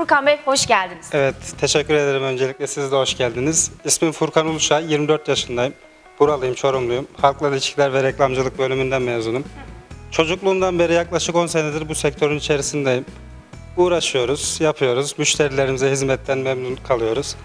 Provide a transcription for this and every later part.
Furkan Bey hoş geldiniz. Evet, teşekkür ederim öncelikle. Siz de hoş geldiniz. İsmim Furkan Uluşay, 24 yaşındayım. Buralıyım, Çorumluyum. Halkla ilişkiler ve reklamcılık bölümünden mezunum. Çocukluğumdan beri yaklaşık 10 senedir bu sektörün içerisindeyim. Uğraşıyoruz, yapıyoruz. Müşterilerimize hizmetten memnun kalıyoruz.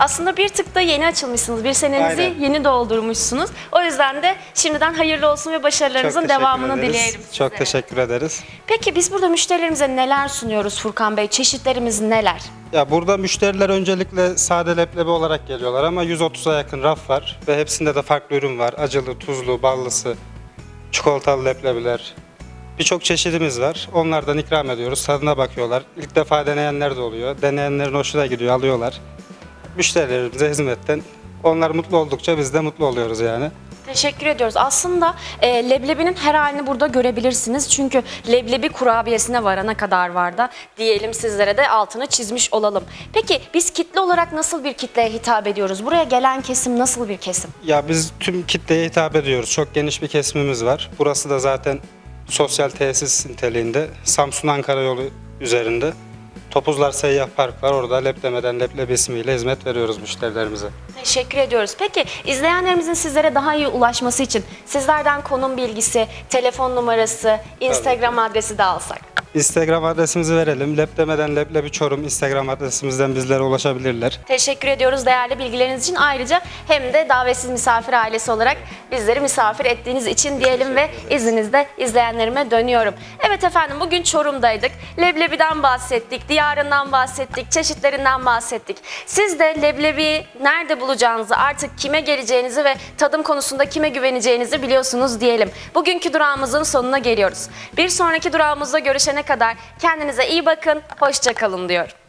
Aslında bir tık da yeni açılmışsınız. Bir senenizi Aynen. yeni doldurmuşsunuz. O yüzden de şimdiden hayırlı olsun ve başarılarınızın devamını ederiz. dileyelim Çok sizlere. teşekkür ederiz. Peki biz burada müşterilerimize neler sunuyoruz Furkan Bey? Çeşitlerimiz neler? Ya burada müşteriler öncelikle sade leblebi olarak geliyorlar ama 130'a yakın raf var ve hepsinde de farklı ürün var. Acılı, tuzlu, ballısı, çikolatalı leblebiler. Birçok çeşidimiz var. Onlardan ikram ediyoruz. Tadına bakıyorlar. İlk defa deneyenler de oluyor. Deneyenlerin hoşuna gidiyor, alıyorlar. Müşterilerimize hizmetten onlar mutlu oldukça biz de mutlu oluyoruz yani. Teşekkür ediyoruz. Aslında e, leblebinin her halini burada görebilirsiniz. Çünkü leblebi kurabiyesine varana kadar var da diyelim sizlere de altını çizmiş olalım. Peki biz kitle olarak nasıl bir kitleye hitap ediyoruz? Buraya gelen kesim nasıl bir kesim? Ya biz tüm kitleye hitap ediyoruz. Çok geniş bir kesimimiz var. Burası da zaten sosyal tesis niteliğinde. Samsun Ankara yolu üzerinde. Topuzlar Seyyah Park var. Orada leblemeden leblebi ismiyle hizmet veriyoruz müşterilerimize. Teşekkür ediyoruz. Peki izleyenlerimizin sizlere daha iyi ulaşması için sizlerden konum bilgisi, telefon numarası, Instagram adresi de alsak. Instagram adresimizi verelim. Leblemeden leblebi çorum Instagram adresimizden bizlere ulaşabilirler. Teşekkür ediyoruz değerli bilgileriniz için. Ayrıca hem de davetsiz misafir ailesi olarak bizleri misafir ettiğiniz için diyelim ve izninizle izleyenlerime dönüyorum. Evet efendim bugün Çorum'daydık. Leblebi'den bahsettik, diyarından bahsettik, çeşitlerinden bahsettik. Siz de leblebiyi nerede bulacağınızı, artık kime geleceğinizi ve tadım konusunda kime güveneceğinizi biliyorsunuz diyelim. Bugünkü durağımızın sonuna geliyoruz. Bir sonraki durağımızda görüşene kadar kendinize iyi bakın, hoşça kalın diyorum.